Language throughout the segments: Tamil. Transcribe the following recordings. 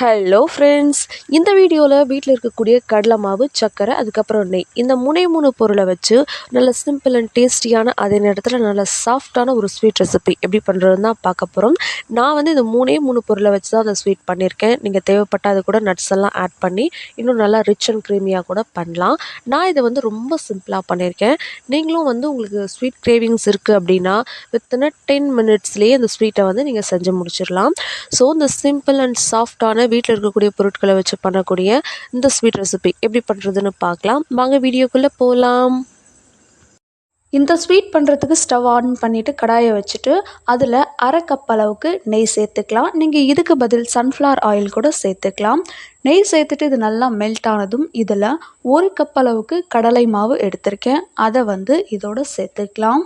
ஹலோ ஃப்ரெண்ட்ஸ் இந்த வீடியோவில் வீட்டில் இருக்கக்கூடிய கடலை மாவு சர்க்கரை அதுக்கப்புறம் நெய். இந்த முனை மூணு பொருளை வச்சு நல்ல சிம்பிள் அண்ட் டேஸ்டியான அதே நேரத்தில் நல்ல சாஃப்டான ஒரு ஸ்வீட் ரெசிபி எப்படி பண்ணுறதுன்னு தான் பார்க்க போகிறோம் நான் வந்து இந்த மூணே மூணு பொருளை வச்சு தான் அந்த ஸ்வீட் பண்ணியிருக்கேன். நீங்கள் தேவைப்பட்டால் அது கூட நட்ஸ் எல்லாம் ஆட் பண்ணி இன்னும் நல்லா ரிச் அண்ட் க்ரீமியாக கூட பண்ணலாம். நான் இதை வந்து ரொம்ப சிம்பிளாக பண்ணியிருக்கேன். நீங்களும் வந்து உங்களுக்கு ஸ்வீட் கிரேவிங்ஸ் இருக்குது அப்படின்னா வித்தின் டென் மினிட்ஸ்லேயே அந்த ஸ்வீட்டை வந்து நீங்கள் செஞ்சு முடிச்சிடலாம். ஸோ இந்த சிம்பிள் அண்ட் சாஃப்டான வீட்டில் இருக்கக்கூடிய பொருட்களை வச்சு பண்ணக்கூடிய இந்த ஸ்வீட் ரெசிபி எப்படி பண்ணுறதுன்னு பார்க்கலாம். வாங்க வீடியோக்குள்ளே போகலாம் இந்த ஸ்வீட் பண்ணுறதுக்கு ஸ்டவ் ஆன் பண்ணிவிட்டு கடாயை வச்சுட்டு அதில் அரை கப் அளவுக்கு நெய் சேர்த்துக்கலாம். நீங்கள் இதுக்கு பதில் சன்ஃப்ளவர் ஆயில் கூட சேர்த்துக்கலாம். நெய் சேர்த்துட்டு இது நல்லா மெல்ட் ஆனதும் இதில் ஒரு கப் அளவுக்கு கடலை மாவு எடுத்திருக்கேன். அதை வந்து இதோட சேர்த்துக்கலாம்.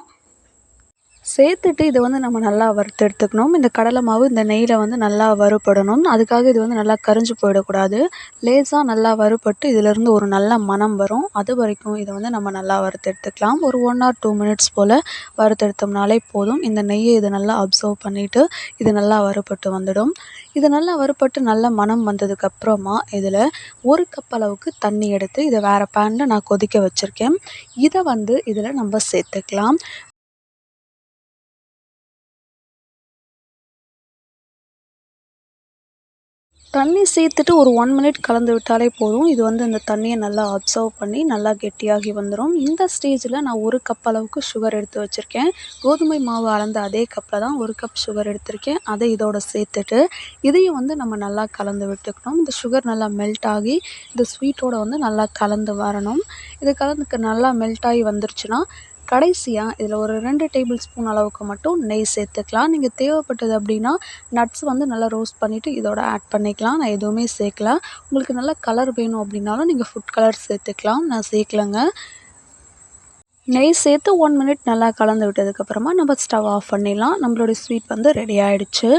சேர்த்துட்டு இதை வந்து நம்ம நல்லா வறுத்து எடுத்துக்கணும் இந்த கடலை மாவு இந்த நெய்யில் வந்து நல்லா வறுபடணும். அதுக்காக இது வந்து நல்லா கரிஞ்சு போயிடக்கூடாது. லேசாக நல்லா வறுபட்டு இதிலேருந்து ஒரு நல்ல மணம் வரும். அது வரைக்கும் இதை வந்து நம்ம நல்லா வறுத்து எடுத்துக்கலாம் ஒரு ஒன் ஆர் டூ மினிட்ஸ் போல் வறுத்து எடுத்தோம்னாலே போதும். இந்த நெய்யை இது நல்லா அப்சர்வ் பண்ணிவிட்டு இது நல்லா வறுபட்டு வந்துடும். இது நல்லா வறுபட்டு நல்ல மணம் வந்ததுக்கப்புறமா இதில் ஒரு கப் அளவுக்கு தண்ணி எடுத்து இதை வேறு பேனில் நான் கொதிக்க வச்சுருக்கேன். இதை வந்து இதில் நம்ம சேர்த்துக்கலாம். தண்ணி சேர்த்துட்டு ஒரு ஒன் மினிட் கலந்து விட்டாலே போதும். இது வந்து இந்த தண்ணியை நல்லா அப்சர்வ் பண்ணி நல்லா கெட்டியாகி வந்துடும் இந்த ஸ்டேஜில் நான் ஒரு கப் அளவுக்கு சுகர் எடுத்து வச்சுருக்கேன். கோதுமை மாவு அளந்த அதே கப்பில் தான் ஒரு கப் சுகர் எடுத்திருக்கேன். அதை இதோட சேர்த்துட்டு இதையும் வந்து நம்ம நல்லா கலந்து விட்டுக்கணும். இந்த சுகர் நல்லா மெல்ட் ஆகி இந்த ஸ்வீட்டோட வந்து நல்லா கலந்து வரணும். இது கலந்துக்கு நல்லா மெல்ட் ஆகி வந்துருச்சுன்னா கடைசியாக இதில் ஒரு ரெண்டு டேபிள் ஸ்பூன் அளவுக்கு மட்டும் நெய் சேர்த்துக்கலாம். நீங்கள் தேவைப்பட்டது அப்படின்னா நட்ஸ் வந்து நல்லா ரோஸ்ட் பண்ணிவிட்டு இதோட ஆட் பண்ணிக்கலாம். நான் எதுவுமே சேர்க்கல. உங்களுக்கு நல்லா கலர் வேணும் அப்படின்னாலும் நீங்கள் ஃபுட் கலர் சேர்த்துக்கலாம். நான் சேர்க்கலங்க. நெய் சேர்த்து ஒன் மினிட் நல்லா கலந்து விட்டதுக்கப்புறமா நம்ம ஸ்டவ் ஆஃப் பண்ணிடலாம். நம்மளுடைய ஸ்வீட் வந்து ரெடி ஆகிடுச்சு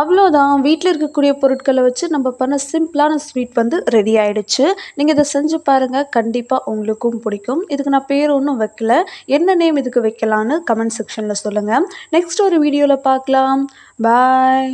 அவ்வளோதான். வீட்டில் இருக்கக்கூடிய பொருட்களை வச்சு நம்ம பண்ண சிம்பிளான ஸ்வீட் வந்து ரெடி ஆகிடுச்சு நீங்கள் இதை செஞ்சு பாருங்கள் கண்டிப்பாக உங்களுக்கும் பிடிக்கும். இதுக்கு நான் பேர் ஒன்றும் வைக்கல. என்ன நேம் இதுக்கு வைக்கலான்னு கமெண்ட் செக்ஷனில் சொல்லுங்கள் நெக்ஸ்ட் ஒரு வீடியோவில் பார்க்கலாம். பாய்.